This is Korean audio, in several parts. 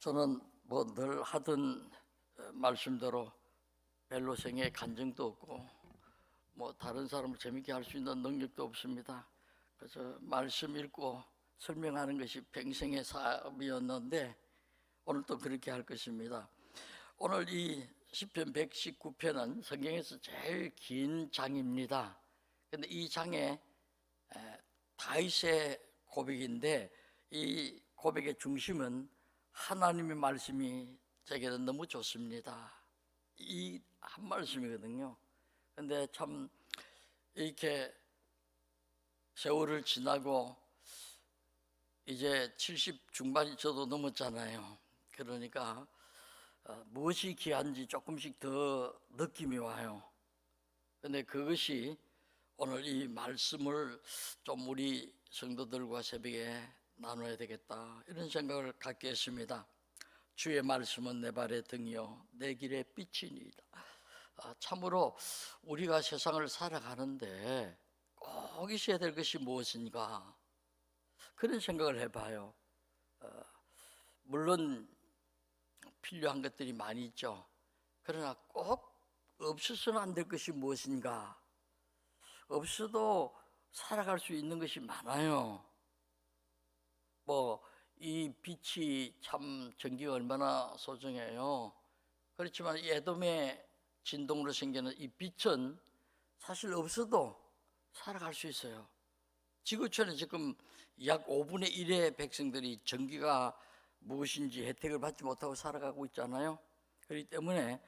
저는 뭐 늘 하던 어, 말씀대로 별로 생에 간증도 없고 뭐 다른 사람을 재밌게 할 수 있는 능력도 없습니다. 그래서 말씀 읽고 설명하는 것이 평생의 사업이었는데 오늘 또 그렇게 할 것입니다. 오늘 이 시편 119편은 성경에서 제일 긴 장입니다. 근데 이 장에 에, 다윗의 고백인데 이 고백의 중심은 하나님의 말씀이 제게는 너무 좋습니다. 이 한 말씀이거든요. 근데 참 이렇게 세월을 지나고 이제 70 중반이 저도 넘었잖아요. 그러니까 어, 무엇이 귀한지 조금씩 더 느낌이 와요. 근데 그것이 오늘 이 말씀을 좀 우리 성도들과 새벽에 나눠야 되겠다 이런 생각을 갖게 했습니다. 주의 말씀은 내 발의 등이요 내 길의 빛이니이다. 아, 참으로 우리가 세상을 살아가는데 꼭 있어야 될 것이 무엇인가 그런 생각을 해봐요. 어, 물론 필요한 것들이 많이 있죠. 그러나 꼭 없어서는 안 될 것이 무엇인가? 없어도 살아갈 수 있는 것이 많아요. 뭐 이 빛이 참 전기가 얼마나 소중해요. 그렇지만 예돔의 진동으로 생기는 이 빛은 사실 없어도 살아갈 수 있어요. 지구촌에 지금 약 5분의 1의 백성들이 전기가 무엇인지 혜택을 받지 못하고 살아가고 있잖아요. 그렇기 때문에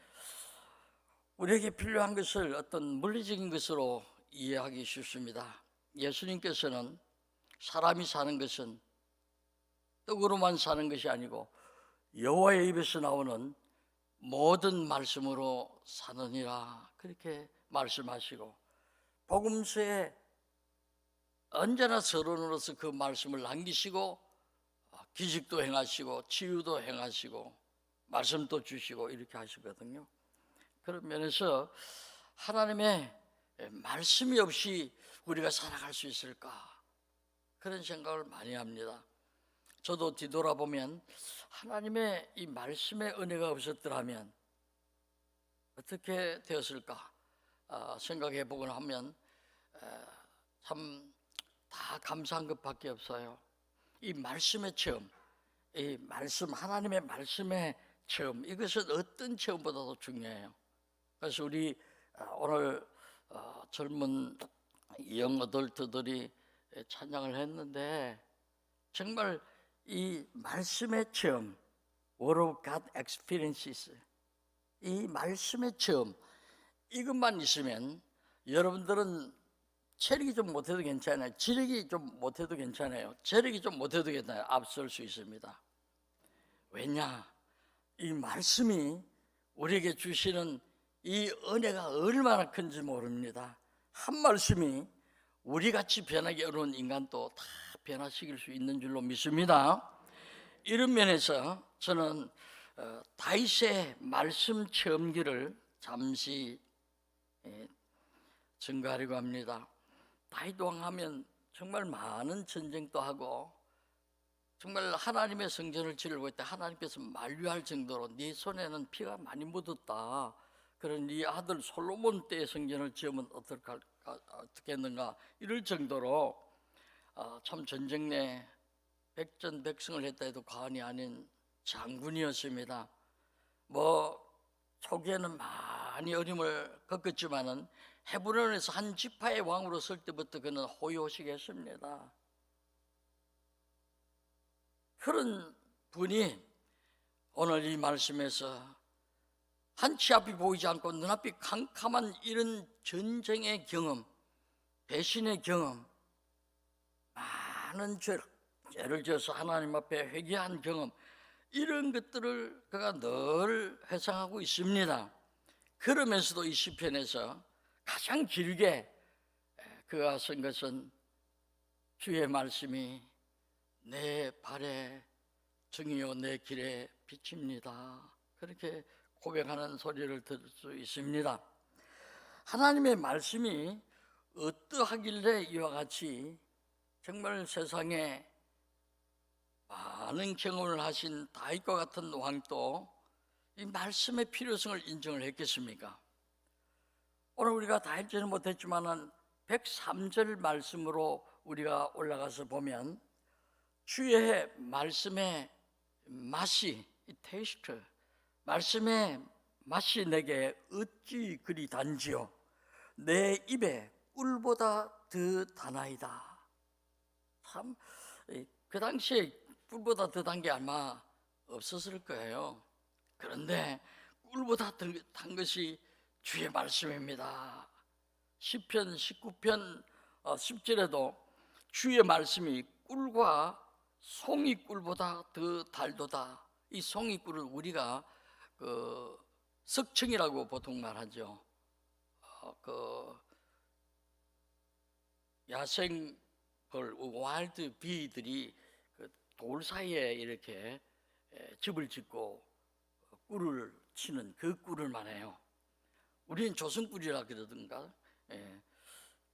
우리에게 필요한 것을 어떤 물리적인 것으로 이해하기 쉽습니다. 예수님께서는 사람이 사는 것은 떡으로만 사는 것이 아니고 여호와의 입에서 나오는 모든 말씀으로 사느니라 그렇게 말씀하시고 복음서에 언제나 서론으로서 그 말씀을 남기시고 기직도 행하시고 치유도 행하시고 말씀도 주시고 이렇게 하시거든요. 그런 면에서 하나님의 말씀이 없이 우리가 살아갈 수 있을까 그런 생각을 많이 합니다. 저도 뒤돌아보면 하나님의 이 말씀의 은혜가 없었더라면 어떻게 되었을까 아, 생각해 보곤 하면 참 다 감사한 것밖에 없어요. 이 말씀의 체험, 이 말씀 하나님의 말씀의 체험 이것은 어떤 체험보다도 중요해요. 그래서 우리 아, 오늘 어, 젊은 영 어덜트들이 찬양을 했는데 정말 이 말씀의 체험, Word of God experiences, 이 말씀의 체험 이것만 있으면 여러분들은 체력이 좀 못해도 괜찮아요. 지력이 좀 못해도 괜찮아요. 체력이 좀 못해도 괜찮아요. 앞설 수 있습니다. 왜냐? 이 말씀이 우리에게 주시는 이 은혜가 얼마나 큰지 모릅니다. 한 말씀이 우리 같이 변하기 어려운 인간도 다 변화시킬 수 있는 줄로 믿습니다. 이런 면에서 저는 어, 다윗의 말씀 체험기를 잠시 예, 증가하려고 합니다. 다윗 왕 하면 정말 많은 전쟁도 하고 정말 하나님의 성전을 지르고 있다 하나님께서 만류할 정도로 네 손에는 피가 많이 묻었다. 그런 네 아들 솔로몬 때의 성전을 지으면 어떨까 어떻겠는가 이럴 정도로 어, 참 전쟁 내 백전백승을 했다 해도 과언이 아닌 장군이었습니다. 뭐 초기에는 많이 어림을 겪었지만은 헤브론에서 한 지파의 왕으로 설 때부터 그는 호요식했습니다. 그런 분이 오늘 이 말씀에서 한치 앞이 보이지 않고 눈앞이 캄캄한 이런 전쟁의 경험, 배신의 경험, 많은 죄, 죄를 지어서 하나님 앞에 회개한 경험, 이런 것들을 그가 늘 회상하고 있습니다. 그러면서도 이 시편에서 가장 길게 그가 쓴 것은 주의 말씀이 내 발에 증이요 내 길에 빛입니다. 그렇게 고백하는 소리를 들을 수 있습니다. 하나님의 말씀이 어떠하길래 이와 같이 정말 세상에 많은 경험을 하신 다윗과 같은 왕도 이 말씀의 필요성을 인정을 했겠습니까? 오늘 우리가 다 읽지는 못했지만은 103절 말씀으로 우리가 올라가서 보면 주의 말씀의 맛이 이 테이스트 말씀의 맛이 내게 어찌 그리 단지요? 내 입에 꿀보다 더 다나이다. 참 그 당시에 꿀보다 더 단 게 아마 없었을 거예요. 그런데 꿀보다 더 단 것이 주의 말씀입니다. 시편 19편 10절에도 주의 말씀이 꿀과 송이 꿀보다 더 달도다. 이 송이 꿀을 우리가 그 석청이라고 보통 말하죠. 어, 그 야생 벌 와일드 비들이 그 돌 사이에 이렇게 에, 집을 짓고 꿀을 치는 그 꿀을 말해요. 우리는 조선꿀이라 그러던가 예,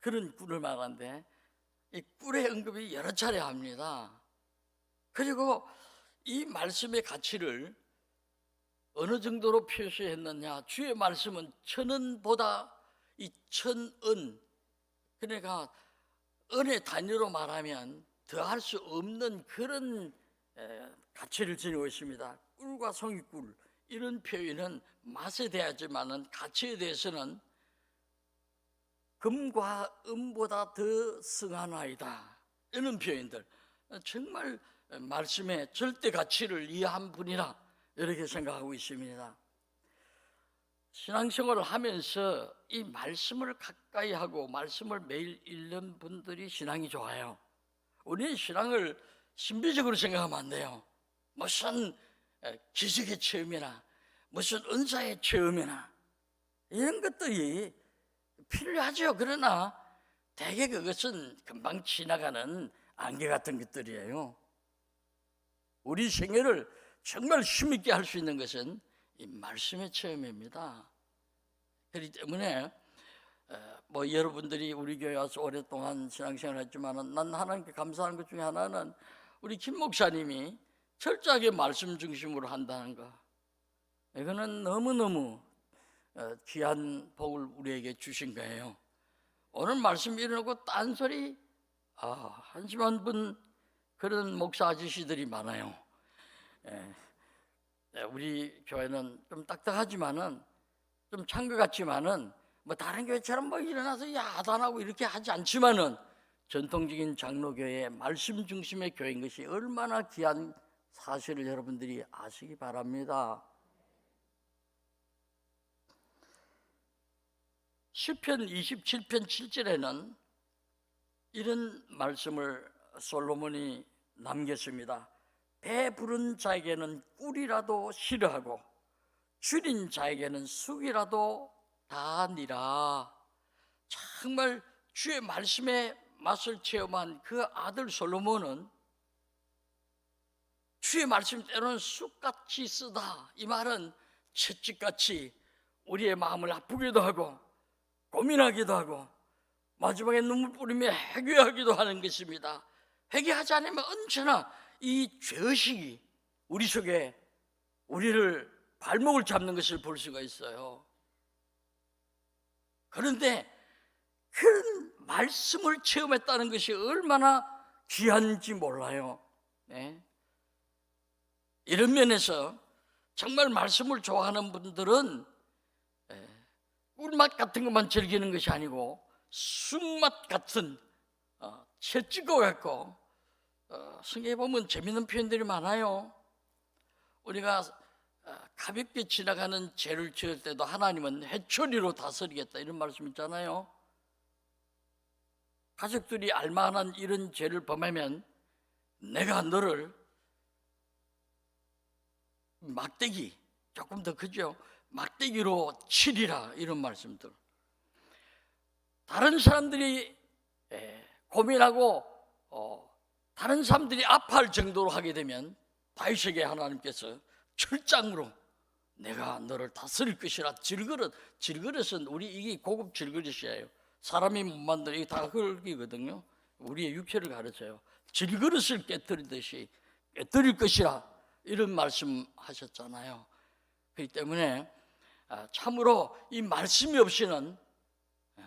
그런 꿀을 말하는데 이 꿀의 언급이 여러 차례 합니다. 그리고 이 말씀의 가치를 어느 정도로 표시했느냐? 주의 말씀은 천원보다 이 천은 그러니까 은의 단위로 말하면 더할 수 없는 그런 에, 가치를 지니고 있습니다. 꿀과 송이꿀 이런 표현은 맛에 대하지만은 가치에 대해서는 금과 은보다 더 승하나이다. 이런 표현들 정말 말씀의 절대 가치를 이해한 분이라 이렇게 생각하고 있습니다. 신앙생활을 하면서 이 말씀을 가까이 하고 말씀을 매일 읽는 분들이 신앙이 좋아요. 우리는 신앙을 신비적으로 생각하면 안 돼요. 무슨 기적의 체험이나 무슨 은사의 체험이나 이런 것들이 필요하죠. 그러나 대개 그것은 금방 지나가는 안개 같은 것들이에요. 우리 생애를 정말 힘있게 할 수 있는 것은 이 말씀의 체험입니다. 그렇기 때문에 어, 뭐 여러분들이 우리 교회 와서 오랫동안 신앙생활을 했지만은 난 하나님께 감사하는 것 중에 하나는 우리 김 목사님이 철저하게 말씀 중심으로 한다는 거. 이거는 너무너무 어, 귀한 복을 우리에게 주신 거예요. 오늘 말씀 일어나고 딴소리 아, 한심한 분 그런 목사 아저씨들이 많아요. 예, 예, 우리 교회는 좀 딱딱하지만은 좀 찬 것 같지만은 뭐 다른 교회처럼 뭐 일어나서 야단하고 이렇게 하지 않지만은 전통적인 장로교회 말씀 중심의 교회인 것이 얼마나 귀한 사실을 여러분들이 아시기 바랍니다. 시편 27편 7절에는 이런 말씀을 솔로몬이 남겼습니다. 배부른 자에게는 꿀이라도 싫어하고 줄인 자에게는 쑥이라도 다니라. 정말 주의 말씀의 맛을 체험한 그 아들 솔로몬은 주의 말씀 때로는 쑥같이 쓰다. 이 말은 채찍같이 우리의 마음을 아프기도 하고 고민하기도 하고 마지막에 눈물 뿌리며 회개하기도 하는 것입니다. 회개하지 않으면 언제나 이 죄의식이 우리 속에 우리를 발목을 잡는 것을 볼 수가 있어요. 그런데 그런 말씀을 체험했다는 것이 얼마나 귀한지 몰라요. 네? 이런 면에서 정말 말씀을 좋아하는 분들은 예, 꿀맛 같은 것만 즐기는 것이 아니고 쑥맛 같은 어, 채찍과 같고 어, 성경에 보면 재밌는 표현들이 많아요. 우리가 어, 가볍게 지나가는 죄를 지을 때도 하나님은 해초리로 다스리겠다 이런 말씀 있잖아요. 가족들이 알만한 이런 죄를 범하면 내가 너를 막대기 조금 더 크죠. 막대기로 치리라 이런 말씀들. 다른 사람들이 에, 고민하고 어, 다른 사람들이 아파할 정도로 하게 되면 다윗에게 하나님께서 철장으로 내가 너를 다스릴 것이라 질그릇 질그릇은 우리 이게 고급 질그릇이에요. 사람이 못 만든 이게 다 흙이거든요. 우리의 육체를 가르쳐요. 질그릇을 깨뜨리듯이 드릴 것이라 이런 말씀하셨잖아요. 그렇기 때문에 아, 참으로 이 말씀이 없이는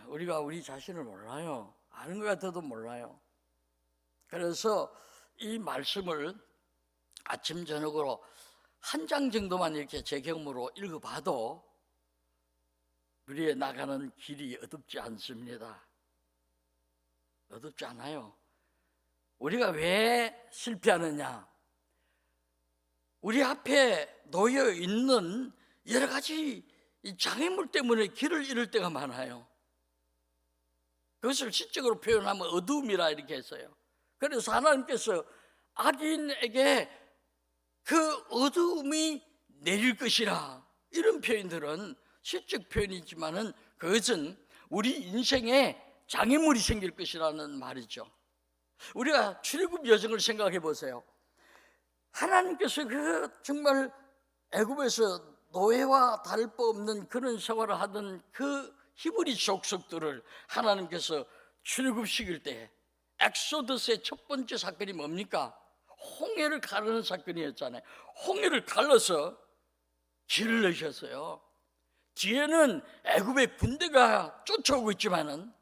우리가 우리 자신을 몰라요. 아는 것 같아도 몰라요. 그래서 이 말씀을 아침 저녁으로 한 장 정도만 이렇게 제 경험으로 읽어봐도 우리의 나가는 길이 어둡지 않습니다. 어둡지 않아요. 우리가 왜 실패하느냐? 우리 앞에 놓여 있는 여러 가지 이 장애물 때문에 길을 잃을 때가 많아요. 그것을 시적으로 표현하면 어둠이라 이렇게 했어요. 그래서 하나님께서 악인에게 그 어둠이 내릴 것이라 이런 표현들은 시적 표현이지만은 그것은 우리 인생에 장애물이 생길 것이라는 말이죠. 우리가 출애굽 여정을 생각해 보세요. 하나님께서 그 정말 애굽에서 노예와 다를 바 없는 그런 생활을 하던 그 히브리 족속들을 하나님께서 출애굽시킬 때 엑소더스의 첫 번째 사건이 뭡니까? 홍해를 가르는 사건이었잖아요. 홍해를 갈라서 길을 내셨어요. 뒤에는 애굽의 군대가 쫓아오고 있지만은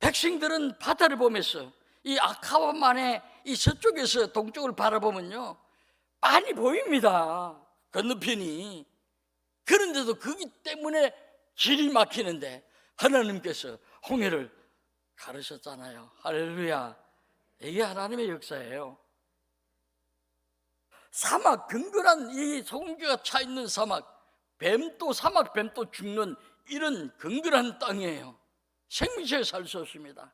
백성들은 바다를 보면서 이 아카와만의 이 서쪽에서 동쪽을 바라보면요 많이 보입니다 건너편이 그런데도 거기 때문에 길이 막히는데 하나님께서 홍해를 가르셨잖아요 할렐루야 이게 하나님의 역사예요 사막 근근한 이 성기가 차 있는 사막 뱀도 사막 뱀도 죽는 이런 근근한 땅이에요 생명체에 살 수 없습니다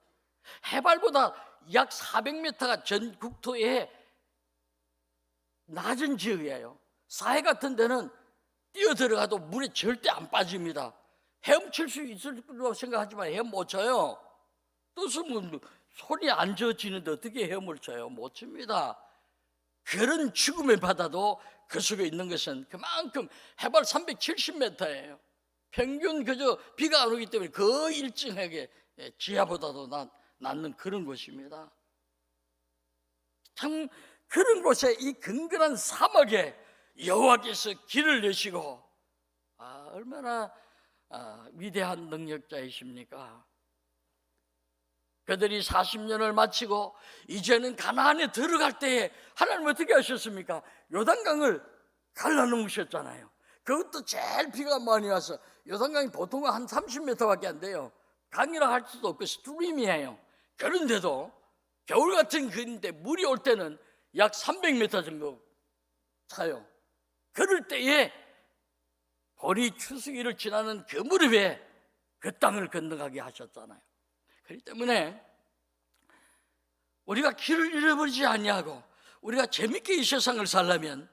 해발보다 약 400m가 전 국토에 낮은 지역이에요. 사해 같은 데는 뛰어 들어가도 물에 절대 안 빠집니다. 헤엄칠 수 있을 거라고 생각하지만 헤엄 못 쳐요. 뜻은 손이 안 젖지는데 어떻게 헤엄을 쳐요? 못 칩니다. 그런 죽음의 바다도 그 속에 있는 것은 그만큼 해발 370m예요. 평균 그저 비가 안 오기 때문에 거의 일정하게 지하보다도 낮, 낳는 그런 곳입니다. 참 그런 곳에 이 근근한 사막에 여호와께서 길을 내시고 아, 얼마나 아, 위대한 능력자이십니까? 그들이 40년을 마치고 이제는 가나안에 들어갈 때에 하나님 어떻게 하셨습니까? 요단강을 갈라놓으셨잖아요. 그것도 제일 비가 많이 와서 요단강이 보통 한 30m밖에 안 돼요. 강이라 할 수도 없고 스트림이에요. 그런데도 겨울 같은 그인데 물이 올 때는 약 300m 정도 차요. 그럴 때에 보리 추수기를 지나는 그 무렵에 그 땅을 건너가게 하셨잖아요. 그렇기 때문에 우리가 길을 잃어버리지 아니하고 우리가 재밌게 이 세상을 살려면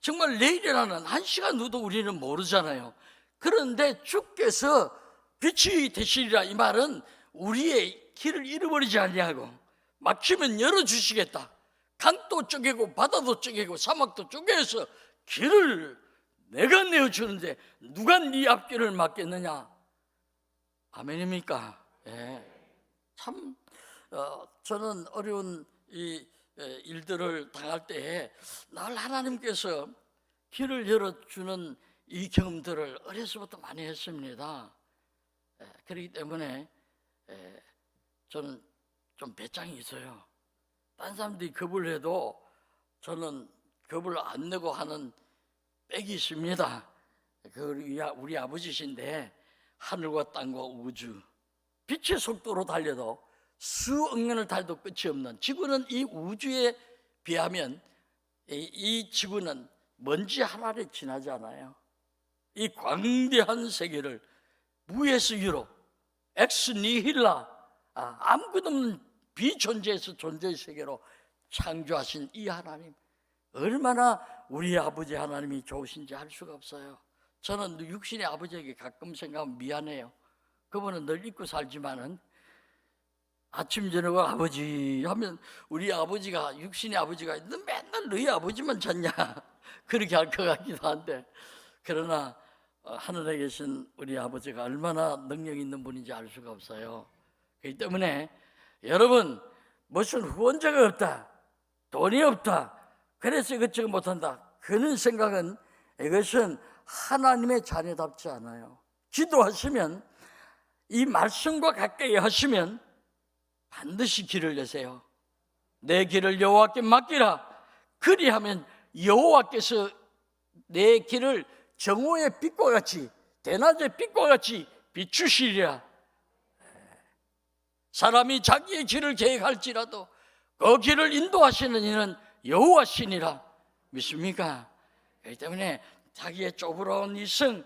정말 내일이라는 한 시간 후도 우리는 모르잖아요. 그런데 주께서 빛이 되시리라 이 말은 우리의 길을 잃어버리지 아니하고 막히면 열어 주시겠다. 강도 쪼개고 바다도 쪼개고 사막도 쪼개서 길을 내가 내어 주는데 누가 네 앞길을 막겠느냐? 아멘입니까? 예. 참 어, 저는 어려운 이 에, 일들을 당할 때에 날 하나님께서 길을 열어주는 이 경험들을 어려서부터 많이 했습니다. 예, 그렇기 때문에 에, 저는 좀 배짱이 있어요. 딴 사람들이 겁을 해도 저는 겁을 안 내고 하는 백이 있습니다. 그 우리 아버지신데 하늘과 땅과 우주 빛의 속도로 달려도 수억 년을 달도 끝이 없는 지구는 이 우주에 비하면 이, 이 지구는 먼지 하나를 지나지 않아요. 이 광대한 세계를 무에서 유로 엑스 니힐라 아, 아무것도 없는 비존재에서 존재의 세계로 창조하신 이 하나님 얼마나 우리 아버지 하나님이 좋으신지 알 수가 없어요. 저는 육신의 아버지에게 가끔 생각하면 미안해요. 그분은 늘 잊고 살지만은 아침 저녁 아버지 하면 우리 아버지가 육신의 아버지가 너 맨날 너희 아버지만 찾냐 그렇게 할 것 같기도 한데 그러나 어, 하늘에 계신 우리 아버지가 얼마나 능력 있는 분인지 알 수가 없어요. 그렇기 때문에 여러분 무슨 후원자가 없다. 돈이 없다. 그래서 이것저것 못한다. 그런 생각은 이것은 하나님의 자녀답지 않아요. 기도하시면 이 말씀과 가까이 하시면 반드시 길을 내세요. 내 길을 여호와께 맡기라. 그리하면 여호와께서 내 길을 정오의 빛과 같이 대낮의 빛과 같이 비추시리라. 사람이 자기의 길을 계획할지라도 그 길을 인도하시는 이는 여호와시니라 믿습니까? 그렇기 때문에 자기의 쪼부러운 이성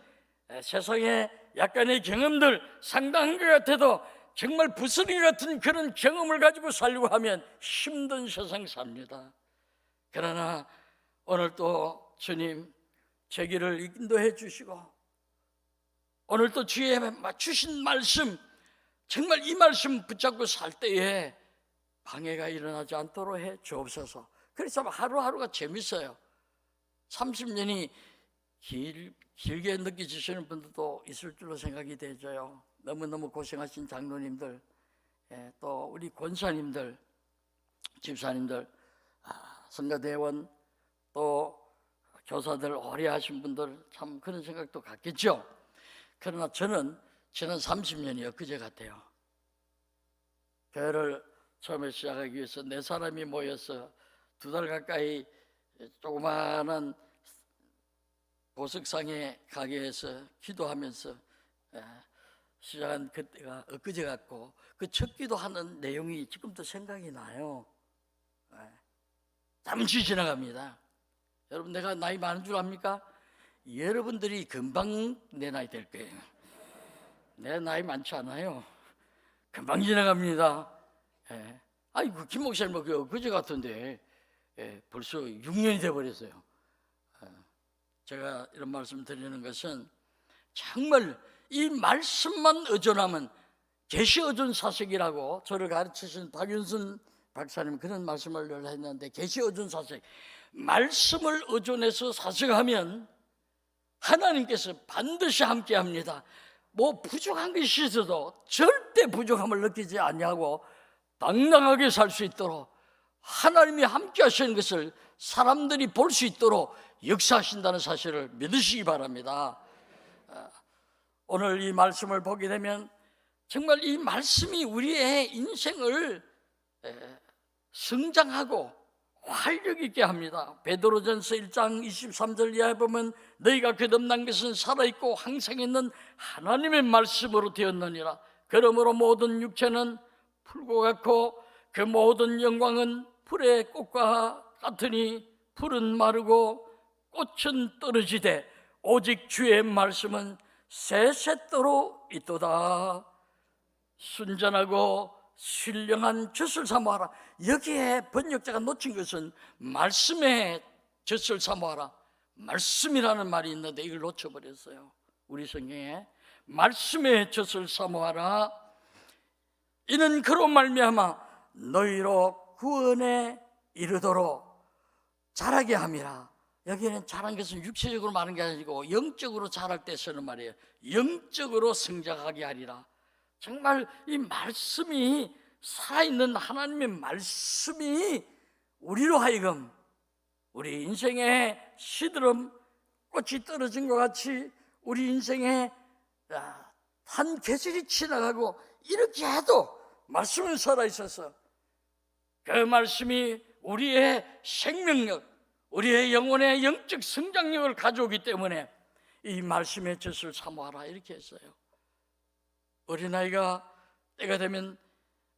세상에 약간의 경험들 상당한 것 같아도 정말 부스러기 같은 그런 경험을 가지고 살려고 하면 힘든 세상 삽니다. 그러나 오늘 또 주님 제 길을 인도해 주시고 오늘 또 주의 맞추신 말씀 정말 이 말씀 붙잡고 살 때에 방해가 일어나지 않도록 해 주옵소서. 그래서 하루하루가 재밌어요. 30년이 길, 길게 느껴지시는 분들도 있을 줄로 생각이 되져요. 너무너무 고생하신 장로님들, 예, 또 우리 권사님들, 집사님들, 아, 성가대원, 또 교사들 오래 하신 분들 참 그런 생각도 갖겠죠. 그러나 저는 지난 30년이 엊그제 같아요. 교회를 처음에 시작하기 위해서 네 사람이 모여서 두 달 가까이 조그마한 보석상의 가게에서 기도하면서 에, 시작한 그때가 엊그제 같고 그 첫 기도하는 내용이 지금도 생각이 나요. 에, 잠시 지나갑니다. 여러분 내가 나이 많은 줄 압니까? 여러분들이 금방 내 나이 될 거예요. 내 나이 많지 않아요. 금방 지나갑니다. 예. 아이고 김 목사님 뭐그 그제 같은데 예, 벌써 6년이 돼 버렸어요. 예. 제가 이런 말씀 드리는 것은 정말 이 말씀만 의존하면 계시 의존 사색이라고 저를 가르치신 박윤순 박사님 그런 말씀을 늘 했는데 계시 의존 사색 말씀을 의존해서 사색하면 하나님께서 반드시 함께 합니다. 뭐 부족한 것이 있어도 절대 부족함을 느끼지 아니하고 당당하게 살 수 있도록 하나님이 함께 하시는 것을 사람들이 볼 수 있도록 역사하신다는 사실을 믿으시기 바랍니다. 아, 오늘 이 말씀을 보게 되면 정말 이 말씀이 우리의 인생을 에, 성장하고 활력 있게 합니다. 베드로전서 1장 23절 이하에 보면 너희가 거듭난 것은 살아 있고 항상 있는 하나님의 말씀으로 되었느니라. 그러므로 모든 육체는 풀과 같고 그 모든 영광은 풀의 꽃과 같으니 풀은 마르고 꽃은 떨어지되 오직 주의 말씀은 새새도록 있도다. 순전하고 신령한 젖을 사모하라. 여기에 번역자가 놓친 것은 말씀의 젖을 사모하라. 말씀이라는 말이 있는데 이걸 놓쳐버렸어요. 우리 성경에 말씀의 젖을 사모하라. 이는 그로 말미암아 너희로 구원에 이르도록 자라게 함이라. 여기는 자란 것은 육체적으로 말하는 게 아니고 영적으로 자랄 때 쓰는 말이에요. 영적으로 성장하게 하리라. 정말 이 말씀이 살아있는 하나님의 말씀이 우리로 하여금 우리 인생의 시드름 꽃이 떨어진 것 같이 우리 인생에 아, 한 계절이 지나가고 이렇게 해도 말씀은 살아있어서 그 말씀이 우리의 생명력, 우리의 영혼의 영적 성장력을 가져오기 때문에 이 말씀의 젖을 사모하라 이렇게 했어요. 어린아이가 때가 되면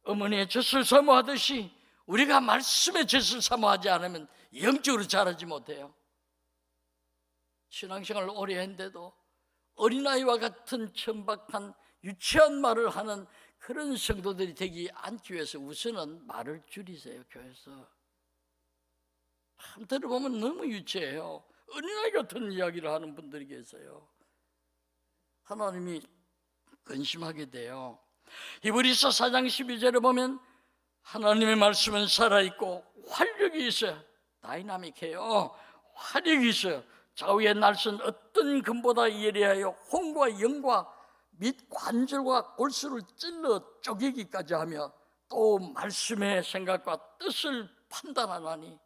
어머니의 젖을 사모하듯이 우리가 말씀의 젖을 사모하지 않으면 영적으로 자라지 못해요. 신앙생활을 오래 했는데도 어린아이와 같은 천박한 유치한 말을 하는 그런 성도들이 되지 않기 위해서 우선은 말을 줄이세요, 교회에서. 참 들어보면 너무 유치해요. 어린아이 같은 이야기를 하는 분들이 계세요. 하나님이 근심하게 돼요. 히브리서 4장 12절에 보면 하나님의 말씀은 살아있고 활력이 있어요. 다이나믹해요. 활력이 있어요. 좌우의 날선 어떤 금보다 예리하여 홍과 영과 및 관절과 골수를 찔러 쪼개기까지 하며 또 말씀의 생각과 뜻을 판단하나니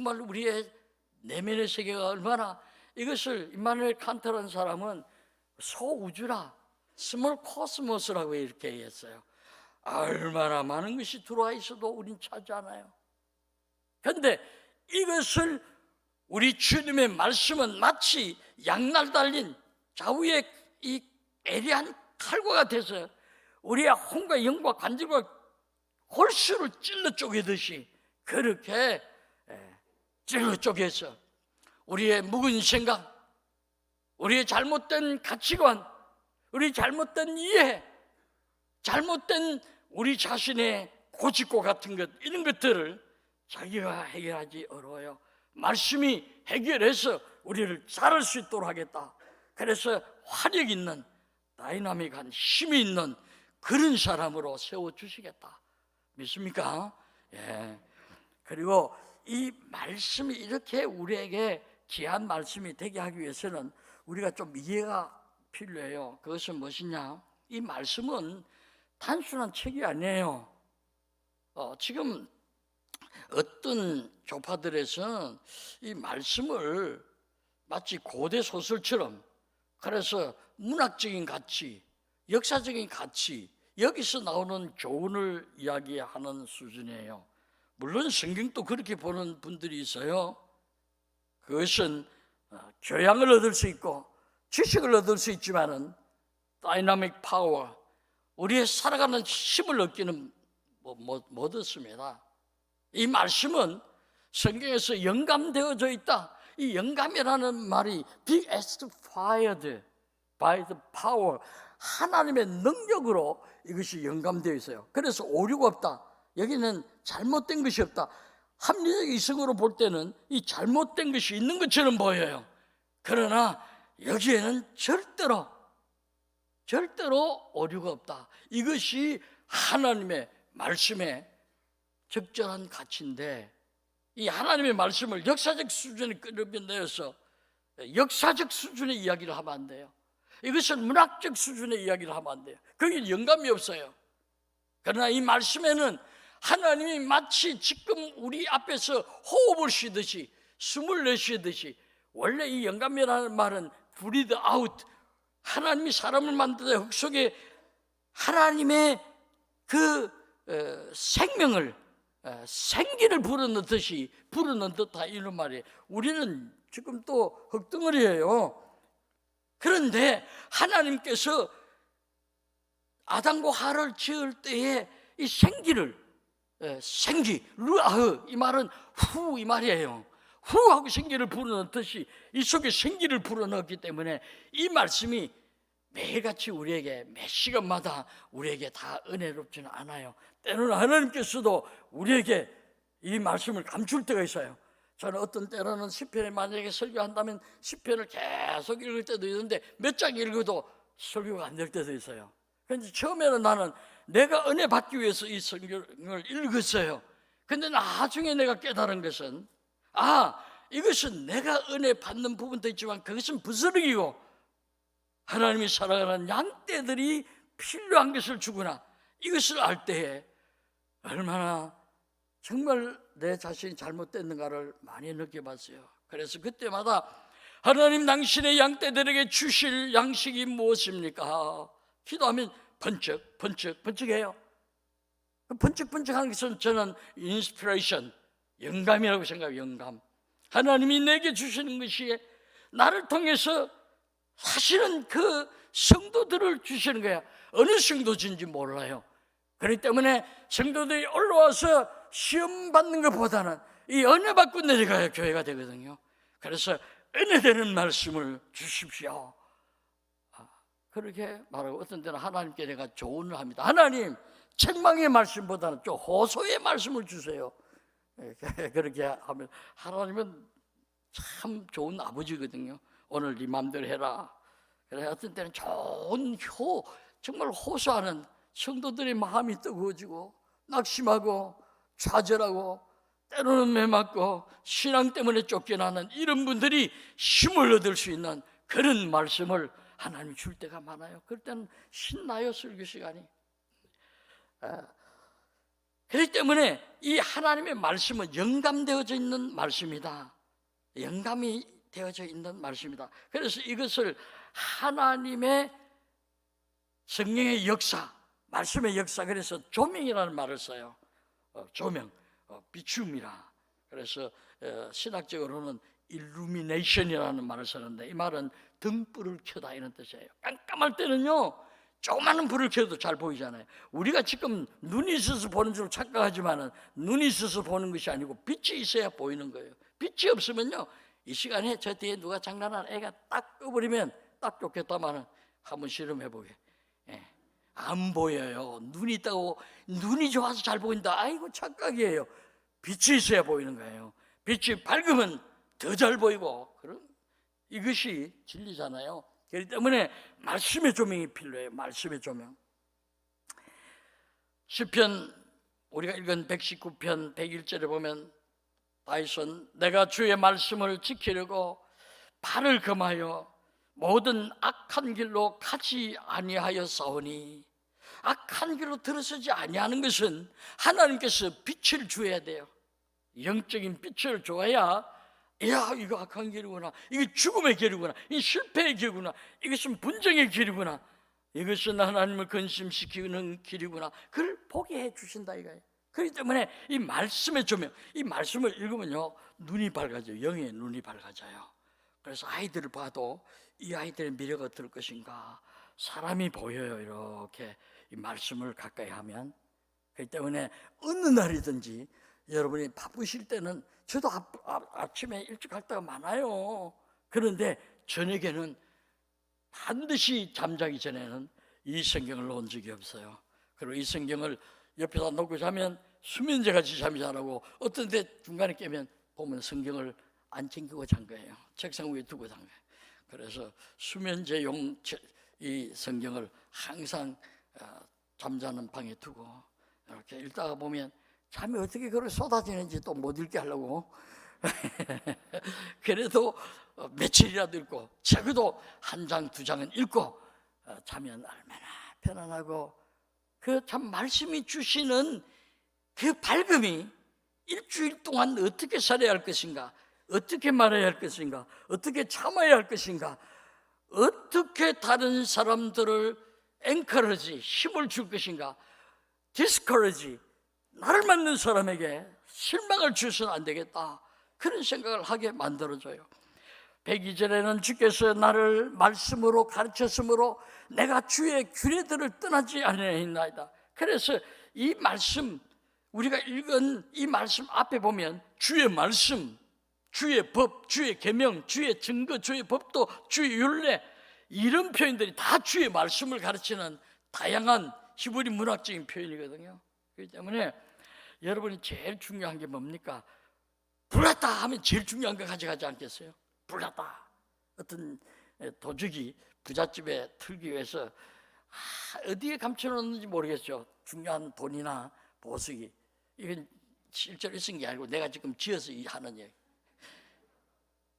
정말 우리의 내면의 세계가 얼마나 이것을 임마누엘 칸트라는 사람은 소우주라 스몰 코스모스라고 이렇게 했어요. 얼마나 많은 것이 들어와 있어도 우린 차지 않아요. 그런데 이것을 우리 주님의 말씀은 마치 양날 달린 좌우의 이 애리한 칼과 같아서 우리의 혼과 영과 관절과 홀수를 찔러 쪼개듯이 그렇게 예, 찔러 쪼개서 우리의 묵은 생각, 우리의 잘못된 가치관, 우리 잘못된 이해, 잘못된 우리 자신의 고집고 같은 것 이런 것들을 자기가 해결하지 어려워요. 말씀이 해결해서 우리를 자랄 수 있도록 하겠다. 그래서 화력 있는 다이나믹한 힘이 있는 그런 사람으로 세워 주시겠다. 믿습니까? 예. 그리고 이 말씀이 이렇게 우리에게 귀한 말씀이 되게 하기 위해서는 우리가 좀 이해가 필요해요. 그것은 무엇이냐? 이 말씀은 단순한 책이 아니에요. 어, 지금 어떤 교파들에서는 이 말씀을 마치 고대 소설처럼 그래서 문학적인 가치, 역사적인 가치, 여기서 나오는 교훈을 이야기하는 수준이에요. 물론 성경도 그렇게 보는 분들이 있어요. 그것은 어, 교양을 얻을 수 있고 지식을 얻을 수 있지만은 다이나믹 파워, 우리의 살아가는 힘을 얻기는 뭐, 못, 못 얻습니다. 이 말씀은 성경에서 영감되어져 있다. 이 영감이라는 말이 be inspired by the power 하나님의 능력으로 이것이 영감되어 있어요. 그래서 오류가 없다. 여기는 잘못된 것이 없다. 합리적 이성으로 볼 때는 이 잘못된 것이 있는 것처럼 보여요. 그러나 여기에는 절대로 절대로 오류가 없다. 이것이 하나님의 말씀의 적절한 가치인데 이 하나님의 말씀을 역사적 수준에 끌어내어서 역사적 수준의 이야기를 하면 안 돼요. 이것은 문학적 수준의 이야기를 하면 안 돼요. 거기 영감이 없어요. 그러나 이 말씀에는 하나님이 마치 지금 우리 앞에서 호흡을 쉬듯이 숨을 내쉬듯이 원래 이 영감이라는 말은 breathe out 하나님이 사람을 만드다 흙 속에 하나님의 그 어, 생명을 어, 생기를 불어넣듯이 불어넣는 듯다 이런 말이에요. 우리는 지금 또 흙덩어리예요. 그런데 하나님께서 아담과 하를 지을 때에 이 생기를 에, 생기 루아흐 이 말은 후 이 말이에요. 후하고 생기를 불어넣듯이 이 속에 생기를 불어넣었기 때문에 이 말씀이 매일같이 우리에게 매 시간마다 우리에게 다 은혜롭지는 않아요. 때로는 하나님께서도 우리에게 이 말씀을 감출 때가 있어요. 저는 어떤 때로는 시편에 만약에 설교한다면 시편을 계속 읽을 때도 있는데 몇 장 읽어도 설교가 안 될 때도 있어요. 그런데 처음에는 나는 내가 은혜 받기 위해서 이 성경을 읽었어요. 근데 나중에 내가 깨달은 것은 아 이것은 내가 은혜 받는 부분도 있지만 그것은 부스러기고 하나님이 사랑하는 양떼들이 필요한 것을 주구나 이것을 알 때에 얼마나 정말 내 자신이 잘못됐는가를 많이 느껴봤어요. 그래서 그때마다 하나님 당신의 양떼들에게 주실 양식이 무엇입니까? 기도하면 번쩍 번쩍 번쩍해요. 그 번쩍번쩍한 것은 저는 인스피레이션, 영감이라고 생각해요. 영감. 하나님이 내게 주시는 것이 나를 통해서 사실은 그 성도들을 주시는 거야. 어느 성도진지 몰라요. 그렇기 때문에 성도들이 올라와서 시험 받는 것보다는 이 은혜 받고 내려가야 교회가 되거든요. 그래서 은혜 되는 말씀을 주십시오. 아, 그렇게 말하고 어떤 때는 하나님께 내가 조언을 합니다. 하나님, 책망의 말씀보다는 좀 호소의 말씀을 주세요. 예, 그렇게 하면 하나님은 참 좋은 아버지거든요. 오늘 네 맘대로 해라. 그래 어떤 때는 좋은 효 정말 호소하는 성도들의 마음이 뜨거워지고 낙심하고 좌절하고 때로는 매맞고 신앙 때문에 쫓겨나는 이런 분들이 힘을 얻을 수 있는 그런 말씀을 하나님 줄 때가 많아요. 그럴 때는 신나요 설교 시간이. 아, 그렇기 때문에 이 하나님의 말씀은 영감되어져 있는 말씀이다. 영감이 되어져 있는 말씀이다. 그래서 이것을 하나님의 성령의 역사, 말씀의 역사, 그래서 조명이라는 말을 써요. 어, 조명, 어, 비춤이라. 그래서 어, 신학적으로는 illumination이라는 말을 쓰는데 이 말은 등불을 켜다 이런 뜻이에요. 깜깜할 때는요, 조그마한 불을 켜도 잘 보이잖아요. 우리가 지금 눈이 있어서 보는 줄 착각하지만은 눈이 있어서 보는 것이 아니고 빛이 있어야 보이는 거예요. 빛이 없으면요, 이 시간에 저 뒤에 누가 장난하는 애가 딱 꺼버리면 딱 좋겠다마는 한번 실험해 보게. 예. 안 보여요. 눈이 있다고 눈이 좋아서 잘 보인다. 아이고 착각이에요. 빛이 있어야 보이는 거예요. 빛이 밝으면 더 잘 보이고 그런 이것이 진리잖아요. 그렇기 때문에 말씀의 조명이 필요해요. 말씀의 조명. 시편 우리가 읽은 119편 101절에 보면 다윗은 내가 주의 말씀을 지키려고 발을 금하여 모든 악한 길로 가지 아니하여 싸우니 악한 길로 들어서지 아니하는 것은 하나님께서 빛을 주어야 돼요. 영적인 빛을 줘야 야 이거 악한 길이구나. 이게 죽음의 길이구나. 이 실패의 길이구나. 이것은 분쟁의 길이구나. 이것은 하나님을 근심시키는 길이구나. 그걸 보게 해 주신다 이거예요. 그렇기 때문에 이 말씀의 조명 이 말씀을 읽으면요 눈이 밝아져요. 영의 눈이 밝아져요. 그래서 아이들을 봐도 이 아이들의 미래가 어떨 것인가. 사람이 보여요 이렇게. 이 말씀을 가까이 하면. 그렇기 때문에 어느 날이든지 여러분이 바쁘실 때는 저도 아, 아, 침에 일찍 갈 때가 많아요. 그런데 저녁에는 반드시 잠자기 전에는 이 성경을 놓은 적이 없어요. 그리고 이 성경을 옆에다 놓고 자면 수면제 같이 잠이 자라고 어떤 데 중간에 깨면 보면 성경을 안 챙기고 잔 거예요. 책상 위에 두고 잔 거예요. 그래서 수면제용 이 성경을 항상 어, 잠자는 방에 두고 이렇게 읽다가 보면 잠이 어떻게 그렇게 쏟아지는지 또 못 읽게 하려고. 그래도 어, 며칠이라도 읽고 적어도 한 장 두 장은 읽고 어, 자면 얼마나 편안하고 그 참 말씀이 주시는 그 밝음이 일주일 동안 어떻게 살아야 할 것인가 어떻게 말해야 할 것인가 어떻게 참아야 할 것인가 어떻게 다른 사람들을 앵커러지 힘을 줄 것인가 디스커러지 나를 만든 사람에게 실망을 주서는 안 되겠다. 그런 생각을 하게 만들어줘요. 102절에는 주께서 나를 말씀으로 가르쳤으므로 내가 주의 규례들을 떠나지 아니하나이다. 그래서 이 말씀 우리가 읽은 이 말씀 앞에 보면 주의 말씀, 주의 법, 주의 계명, 주의 증거, 주의 법도, 주의 율례 이런 표현들이 다 주의 말씀을 가르치는 다양한 히브리 문학적인 표현이거든요. 그렇기 때문에 여러분이 제일 중요한 게 뭡니까? 불났다 하면 제일 중요한 거 가져가지 않겠어요? 불났다. 어떤 도적이 부잣집에 틀기 위해서 아, 어디에 감춰놓는지 모르겠죠. 중요한 돈이나 보석이. 이건 실제로 있은 게 아니고 내가 지금 지어서 하는 얘기.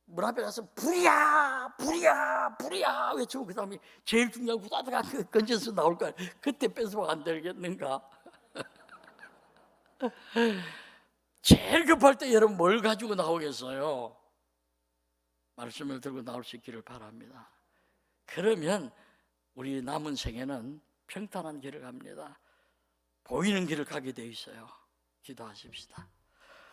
문 앞에 가서 불이야, 불이야, 불이야 외치고 그 다음에 제일 중요한 후다다가 건져서 나올 거야. 그때 뺏으면 안 되겠는가? 제일 급할 때 여러분 뭘 가지고 나오겠어요? 말씀을 들고 나올 수 있기를 바랍니다. 그러면 우리 남은 생에는 평탄한 길을 갑니다. 보이는 길을 가게 돼 있어요. 기도하십시다.